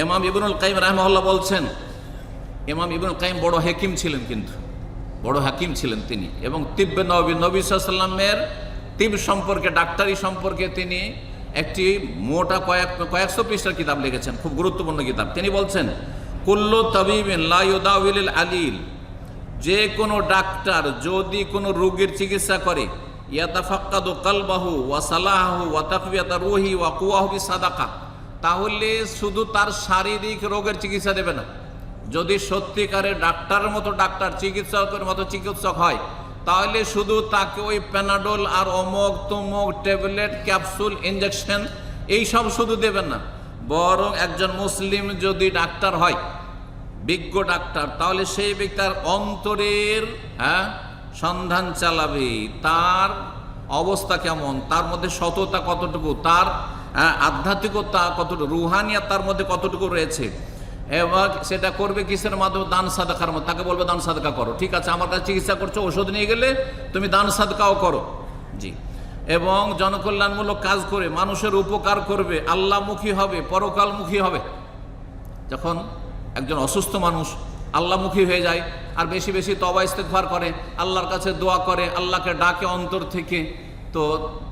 এমাম ইবনুল কাইম রাহমহল্লা বলছেন এমাম ইবনুল কাইম বড় হাকিম ছিলেন কিন্তু, বড় হাকিম ছিলেন তিনি এবং তিব্বে নবী নবী সাল্লামের তিব সম্পর্কে, ডাক্তারি সম্পর্কে তিনি একটি মোটা কয়েক, কয়েকশো পৃষ্ঠার কিতাব লিখেছেন, খুব গুরুত্বপূর্ণ কিতাব। তিনি বলছেন, কুল্লু তবিবিন লাইউদাউল আলিল, যে কোনো ডাক্তার যদি কোনো রোগীর চিকিৎসা করে, ইয়াতাফাক্কাদু কালবাহু ওয়া সালাহু ওয়া তাকবিয়াতা রুহি ওয়া কুয়াহু বিসাদাকা। তাহলে শুধু তার শারীরিক রোগের চিকিৎসা দেবে না। যদি সত্যিকারের ডাক্তারের মতো ডাক্তার, চিকিৎসকের মতো চিকিৎসক হয়, তাহলে শুধু তাকে ওই প্যানাডোল আর অমক তমক ট্যাবলেট, ক্যাপসুল ইঞ্জেকশন এইসব শুধু দেবেন না। বরং একজন মুসলিম যদি ডাক্তার হয়, বিজ্ঞ ডাক্তার, তাহলে সেই ব্যক্তি তার অন্তরের হ্যাঁ সন্ধান চালাবে। তার অবস্থা কেমন? তার মধ্যে সততা কতটুকু? তার আধ্যাত্মিকতা কতটুকু রুহানিয়া তার মধ্যে কতটুকু রয়েছে? এবং সেটা করবে কিসের মাধ্যমে? দান সাদকার মধ্যে। তাকে বলবে, দান সাদকা করো। ঠিক আছে, আমার কাছে চিকিৎসা করছ, ওষুধ নিয়ে গেলে তুমি দান সাদকাও করো। জি। এবং জনকল্যাণমূলক কাজ করে মানুষের উপকার করবে, আল্লাহমুখী হবে, পরকালমুখী হবে। যখন একজন অসুস্থ মানুষ আল্লাহমুখী হয়ে যায়, আর বেশি বেশি তবা ইস্তেকভার করে, আল্লাহর কাছে দোয়া করে, আল্লাহকে ডাকে অন্তর থেকে তো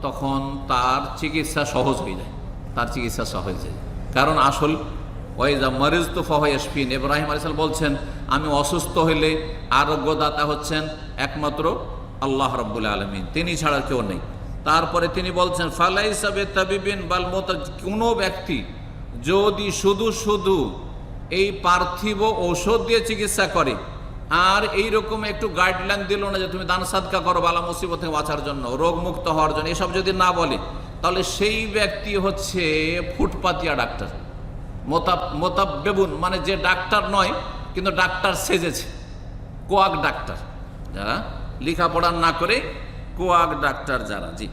তখন তার চিকিৎসা সহজ হয়ে যায়। তার চিকিৎসা সহজ হয়ে যায়। কারণ আসল ওয়াইজা মরিজ তো ফহয়াসফিন ইব্রাহিম আলিসাল বলছেন, আমি অসুস্থ হইলে আরোগ্যদাতা হচ্ছেন একমাত্র আল্লাহ রব্বুল আলমিন। তিনি ছাড়া কেউ নেই। তারপরে তিনি বলছেন ফালাই সাবে তাবিবিন বাল মোতা। কোনো ব্যক্তি যদি শুধু শুধু এই পার্থিব ঔষধ দিয়ে চিকিৎসা করে আর এই রকম একটু গাইডলাইন দিল না যে তুমি দান সাদকা করো, বালা মুসিবত থেকে বাঁচার জন্য রোগ মুক্ত হওয়ার জন্য, এসব যদি না বলে, তাহলে সেই ব্যক্তি হচ্ছে ফুটপাতিয়া ডাক্তার। মোতাব মোতাবেবুন মানে যে ডাক্তার নয়, কিন্তু ডাক্তার সেজেছে, কোয়াক ডাক্তার। যারা লেখাপড়া না করে, কোয়াক ডাক্তার যারা, জি।